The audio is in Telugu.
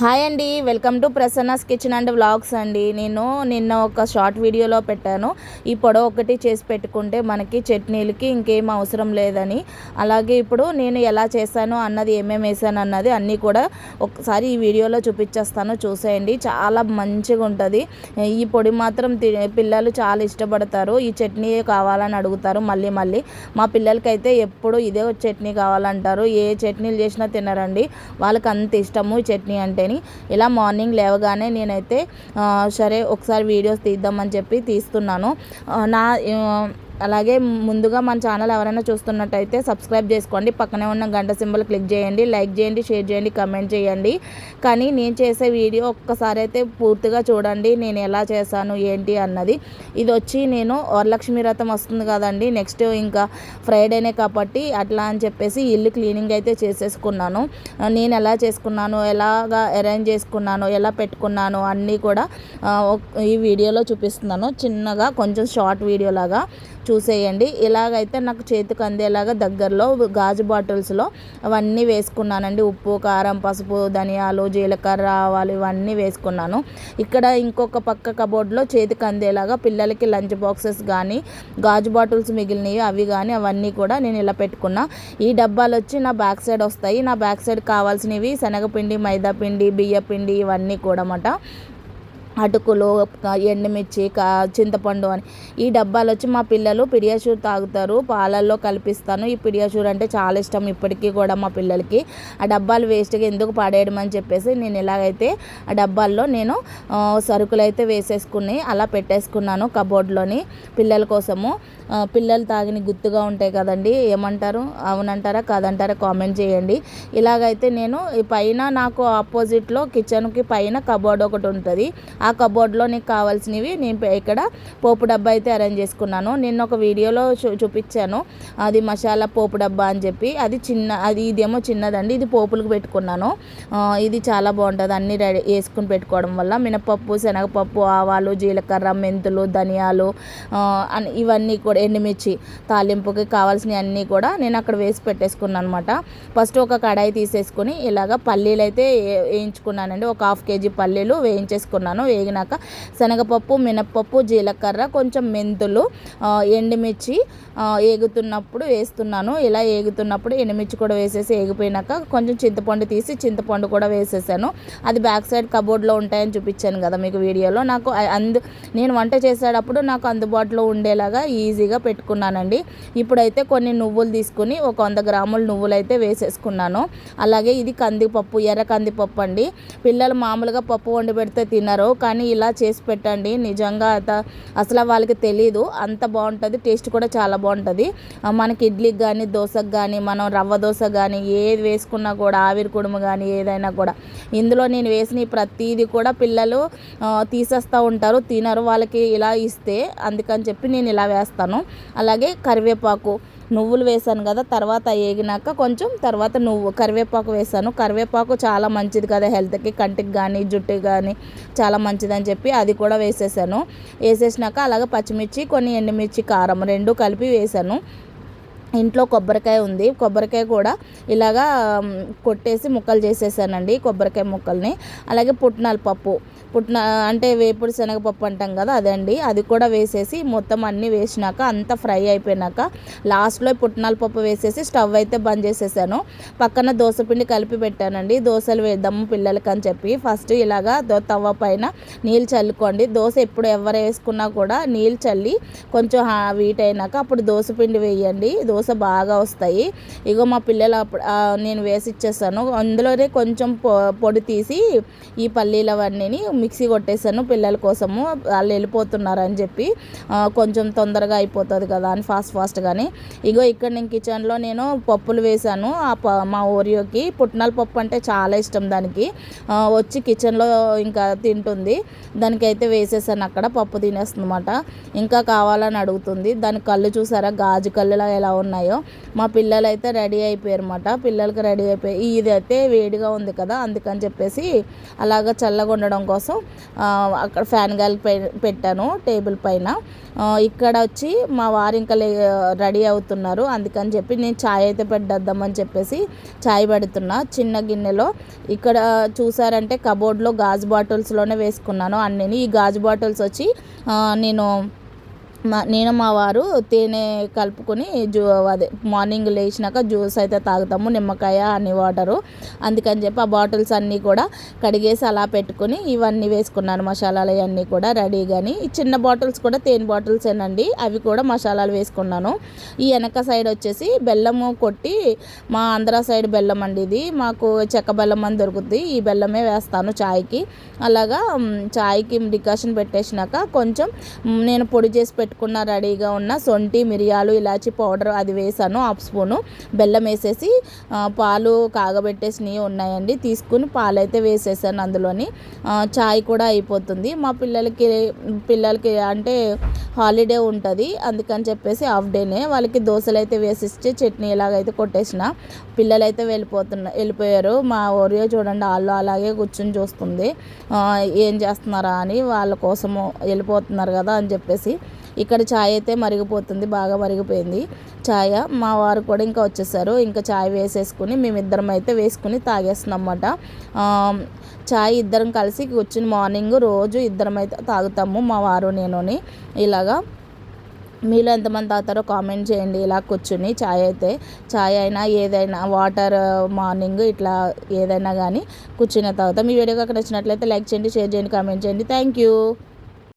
హాయ్ అండి welcome to Prasanna's kitchen and vlogs అండి. నేను నిన్న ఒక షార్ట్ వీడియోలో పెట్టాను. ఈ పొడవ ఒకటి చేసి పెట్టుకుంటే మనకి చట్నీలకి ఇంకేం అవసరం లేదని. అలాగే ఇప్పుడు నేను ఎలా చేశాను అన్నది ఏమేమి వేసాను అన్నది అన్నీ కూడా ఒకసారి ఈ వీడియోలో చూపించేస్తాను. చూసేయండి చాలా మంచిగా ఉంటుంది. ఈ పొడి మాత్రం తి- పిల్లలు చాలా ఇష్టపడతారు. ఈ చట్నీ కావాలని అడుగుతారు మళ్ళీ మళ్ళీ. మా పిల్లలకైతే ఎప్పుడు ఇదే చట్నీ కావాలంటారు. ఏ చట్నీలు చేసినా తినరండి. వాళ్ళకి అంత ఇష్టము ఈ చట్నీ అంటేని ఇలా మార్నింగ్ లేవగానే నేనైతే సరే ఒకసారి వీడియోస్ తీద్దామని చెప్పి తీస్తున్నాను. నా అలాగే ముందుగా మన ఛానల్ ఎవరైనా చూస్తున్నట్టయితే సబ్స్క్రైబ్ చేసుకోండి. పక్కనే ఉన్న గంట సింబల్ క్లిక్ చేయండి. లైక్ చేయండి షేర్ చేయండి కమెంట్ చేయండి. కానీ నేను చేసే వీడియో ఒక్కసారి అయితే పూర్తిగా చూడండి. నేను ఎలా చేశాను ఏంటి అన్నది. ఇది వచ్చి నేను వరలక్ష్మి వ్రతం వస్తుంది కదండి. నెక్స్ట్ ఇంకా ఫ్రైడేనే కాబట్టి అట్లా అని చెప్పేసి ఇల్లు క్లీనింగ్ అయితే చేసేసుకున్నాను. నేను ఎలా చేసుకున్నాను ఎలాగా అరేంజ్ చేసుకున్నాను ఎలా పెట్టుకున్నాను అన్నీ కూడా ఈ వీడియోలో చూపిస్తున్నాను. చిన్నగా కొంచెం షార్ట్ వీడియో లాగా చూసేయండి. ఇలాగైతే నాకు చేతికి అందేలాగా దగ్గరలో గాజు బాటిల్స్లో అవన్నీ వేసుకున్నానండి. ఉప్పు కారం పసుపు ధనియాలు జీలకర్ర ఆవాలు ఇవన్నీ వేసుకున్నాను. ఇక్కడ ఇంకొక పక్క కబోర్డ్లో చేతికి అందేలాగా పిల్లలకి లంచ్ బాక్సెస్ కానీ గాజు బాటిల్స్ మిగిలినవి అవి కానీ అవన్నీ కూడా నేను ఇలా పెట్టుకున్నా. ఈ డబ్బాలు వచ్చి నా బ్యాక్ సైడ్ వస్తాయి. నా బ్యాక్ సైడ్ కావాల్సినవి శనగపిండి మైదాపిండి బియ్యపిండి ఇవన్నీ కూడా అన్నమాట అటుకులు ఎండుమిర్చి కా చింతపండు అని. ఈ డబ్బాలు వచ్చి మా పిల్లలు పిడియాషూర్ తాగుతారు. పాలల్లో కలిపిస్తాను. ఈ పిడియాషూర్ అంటే చాలా ఇష్టం ఇప్పటికీ కూడా మా పిల్లలకి. ఆ డబ్బాలు వేస్ట్గా ఎందుకు పడేయడం అని చెప్పేసి నేను ఇలాగైతే ఆ డబ్బాల్లో నేను సరుకులు అయితే వేసేసుకుని అలా పెట్టేసుకున్నాను కబోర్డ్లోని పిల్లల కోసము. పిల్లలు తాగిన గుర్తుగా ఉంటాయి కదండి. ఏమంటారు? అవునంటారా? కాదంటారా? కామెంట్ చేయండి. ఇలాగైతే నేను ఈ పైన నాకు ఆపోజిట్లో కిచెన్కి పైన కబోర్డ్ ఒకటి ఉంటుంది. ఆ కబోర్డ్లో నీకు కావాల్సినవి నేను ఇక్కడ పోపు డబ్బా అయితే అరేంజ్ చేసుకున్నాను. నిన్న ఒక వీడియోలో చూ- చూపించాను. అది మసాలా పోపు డబ్బా అని చెప్పి. అది చిన్న అది ఇదేమో చిన్నదండి. ఇది పోపులకు పెట్టుకున్నాను. ఇది చాలా బాగుంటుంది. అన్నీ రెడీ వేసుకుని పెట్టుకోవడం వల్ల మినపప్పు శనగపప్పు ఆవాలు జీలకర్ర మెంతులు ధనియాలు ఇవన్నీ కూడా ఎండుమిర్చి తాలింపుకి కావాల్సినవి అన్నీ కూడా నేను అక్కడ వేసి పెట్టేసుకున్నాను అనమాట ఫస్ట్ ఒక కడాయి తీసేసుకుని ఇలాగ పల్లీలు అయితే వేయించుకున్నానండి. ఒక హాఫ్ కేజీ పల్లీలు వేయించేసుకున్నాను. వేగినాక శనగపప్పు మినప్పప్పు జీలకర్ర కొంచెం మెంతులు ఎండుమిర్చి ఏగుతున్నప్పుడు వేస్తున్నాను. ఇలా ఏగుతున్నప్పుడు ఎండుమిర్చి కూడా వేసేసి ఏగిపోయినాక కొంచెం చింతపండు తీసి చింతపండు కూడా వేసేసాను. అది బ్యాక్ సైడ్ కబోర్డ్లో ఉంటాయని చూపించాను కదా మీకు వీడియోలో. నాకు అందు నేను వంట చేసేటప్పుడు నాకు అందుబాటులో ఉండేలాగా ఈజీగా పెట్టుకున్నానండి. ఇప్పుడైతే కొన్ని నువ్వులు తీసుకుని ఒక వంద గ్రాముల నువ్వులు అయితే వేసేసుకున్నాను. అలాగే ఇది కందిపప్పు ఎర్ర కందిపప్పు అండి పిల్లలు మామూలుగా పప్పు వండి పెడితే తినరు. కానీ ఇలా చేసి పెట్టండి. నిజంగా అత- అసలు వాళ్ళకి తెలియదు అంత బాగుంటుంది. టేస్ట్ కూడా చాలా బాగుంటుంది. మనకి ఇడ్లీకి కానీ దోశకు కానీ మనం రవ్వ దోశ కానీ ఏది వేసుకున్నా కూడా ఆవిరి కుడుము కానీ ఏదైనా కూడా. ఇందులో నేను వేసిన ప్రతిదీ కూడా పిల్లలు తీసేస్తూ ఉంటారు. తినరు. వాళ్ళకి ఇలా ఇస్తే అందుకని చెప్పి నేను ఇలా వేస్తాను. అలాగే కరివేపాకు. నువ్వులు వేసాను కదా తర్వాత వేగినాక కొంచెం తర్వాత నువ్వు కరివేపాకు వేసాను. కరివేపాకు చాలా మంచిది కదా హెల్త్కి కంటికి కానీ జుట్టుకి కానీ చాలా మంచిదని చెప్పి అది కూడా వేసేసాను. వేసేసినాక అలాగే పచ్చిమిర్చి కొన్ని ఎండుమిర్చి కారం రెండు కలిపి వేసాను. ఇంట్లో కొబ్బరికాయ ఉంది. కొబ్బరికాయ కూడా ఇలాగా కొట్టేసి ముక్కలు చేసేసానండి కొబ్బరికాయ ముక్కల్ని. అలాగే పుట్నాల పప్పు. పుట్న అంటే వేపుడు శనగపప్పు అంటాం కదా అదండి. అది కూడా వేసేసి మొత్తం అన్నీ వేసినాక అంతా ఫ్రై అయిపోయినాక లాస్ట్లో పుట్నాల పప్పు వేసేసి స్టవ్ అయితే బంద్ చేసేసాను. పక్కన దోశపిండి కలిపి పెట్టానండి. దోశలు వేద్దాము పిల్లలకి అని చెప్పి. ఫస్ట్ ఇలాగా తవ్వ పైన నీళ్ళు చల్లుకోండి. దోశ ఎప్పుడు ఎవరు వేసుకున్నా కూడా నీళ్ళు చల్లి కొంచెం వీట్ అయినాక అప్పుడు దోశ పిండి వేయండి. దోశ బాగా వస్తాయి. ఇగో మా పిల్లలు అప్పుడు నేను వేసి ఇచ్చేసాను. అందులోనే కొంచెం పొ పొడి తీసి ఈ పల్లీలు అవన్నీ మిక్సీ కొట్టేసాను పిల్లల కోసము. వాళ్ళు వెళ్ళిపోతున్నారు అని చెప్పి కొంచెం తొందరగా అయిపోతుంది కదా అని ఫాస్ట్ ఫాస్ట్గానే ఇగో ఇక్కడ నేను కిచెన్లో నేను పప్పులు వేసాను. ఆ ప మా ఓరియోకి పుట్నాల పప్పు అంటే చాలా ఇష్టం దానికి. వచ్చి కిచెన్లో ఇంకా తింటుంది. దానికైతే వేసేసాను అక్కడ పప్పు తినేస్తుంది అనమాట ఇంకా కావాలని అడుగుతుంది. దాని కళ్ళు చూసారా? గాజు కళ్ళులా ఎలా ఉన్నాయి ఉన్నాయో మా పిల్లలు అయితే రెడీ అయిపోయారు అనమాట పిల్లలకి రెడీ అయిపోయి ఇది అయితే వేడిగా ఉంది కదా అందుకని చెప్పేసి అలాగ చల్లగా ఉండడం కోసం అక్కడ ఫ్యాన్ గాలి పె- పెట్టాను టేబుల్ పైన. ఇక్కడ వచ్చి మా వారు ఇంకా లే రెడీ అవుతున్నారు. అందుకని చెప్పి నేను ఛాయ్ అయితే పెట్టేద్దామని చెప్పేసి ఛాయ్ పెడుతున్నా. చిన్న గిన్నెలో ఇక్కడ చూసారంటే కబోర్డ్లో గాజు బాటిల్స్లోనే వేసుకున్నాను అన్నిని. ఈ గాజు బాటిల్స్ వచ్చి నేను మా నేను మా వారు తేనె కలుపుకొని జూ అదే మార్నింగ్ లేచినాక జ్యూస్ అయితే తాగుతాము నిమ్మకాయ అన్ని వాటరు. అందుకని చెప్పి ఆ బాటిల్స్ అన్నీ కూడా కడిగేసి అలా పెట్టుకొని ఇవన్నీ వేసుకున్నాను మసాలాలు అవన్నీ కూడా రెడీగాని ఈ చిన్న బాటిల్స్ కూడా తేనె బాటిల్స్ ఏనండి అవి కూడా మసాలాలు వేసుకున్నాను. ఈ వెనక సైడ్ వచ్చేసి బెల్లము కొట్టి మా ఆంధ్ర సైడ్ బెల్లం అండి ఇది. మాకు చెక్క బెల్లం అని దొరుకుతుంది ఈ బెల్లమే వేస్తాను చాయ్కి. అలాగా చాయ్కి డికాషన్ పెట్టేసినాక కొంచెం నేను పొడి చేసి పెట్టి పెట్టుకున్న రెడీగా ఉన్న సొంటి మిరియాలు ఇలాచి పౌడర్ అది వేసాను. హాఫ్ స్పూను బెల్లం వేసేసి పాలు కాగబెట్టేసినవి ఉన్నాయండి. తీసుకుని పాలు అయితే వేసేసాను అందులోని. చాయ్ కూడా అయిపోతుంది. మా పిల్లలకి పిల్లలకి అంటే హాలిడే ఉంటుంది. అందుకని చెప్పేసి హాఫ్ డేనే. వాళ్ళకి దోశలు అయితే వేసిస్తే చట్నీ ఇలాగైతే కొట్టేసిన పిల్లలు అయితే వెళ్ళిపోతున్న వెళ్ళిపోయారు. మా ఓరియో చూడండి వాళ్ళు అలాగే కూర్చుని చూస్తుంది. ఏం చేస్తున్నారా అని వాళ్ళ కోసము వెళ్ళిపోతున్నారు కదా అని చెప్పేసి ఇక్కడ ఛాయ్ అయితే మరిగిపోతుంది బాగా మరిగిపోయింది. ఛాయ్ మా వారు కూడా ఇంకా వచ్చేసారు. ఇంకా ఛాయ్ వేసేసుకుని మేమిద్దరం అయితే వేసుకుని తాగేస్తున్నాం అన్నమాట ఛాయ్ ఇద్దరం కలిసి కూర్చుని మార్నింగ్ రోజు ఇద్దరం అయితే తాగుతాము మా వారు నేనుని. ఇలాగా మీలో ఎంతమంది తాగుతారో కామెంట్ చేయండి. ఇలా కూర్చుని ఛాయ్ అయితే ఛాయ్ అయినా ఏదైనా వాటర్ మార్నింగ్ ఇట్లా ఏదైనా కానీ కూర్చుని తాగుతాం. ఈ వీడియో కనుక నచ్చినట్లయితే లైక్ చేయండి షేర్ చేయండి కామెంట్ చేయండి. Thank you.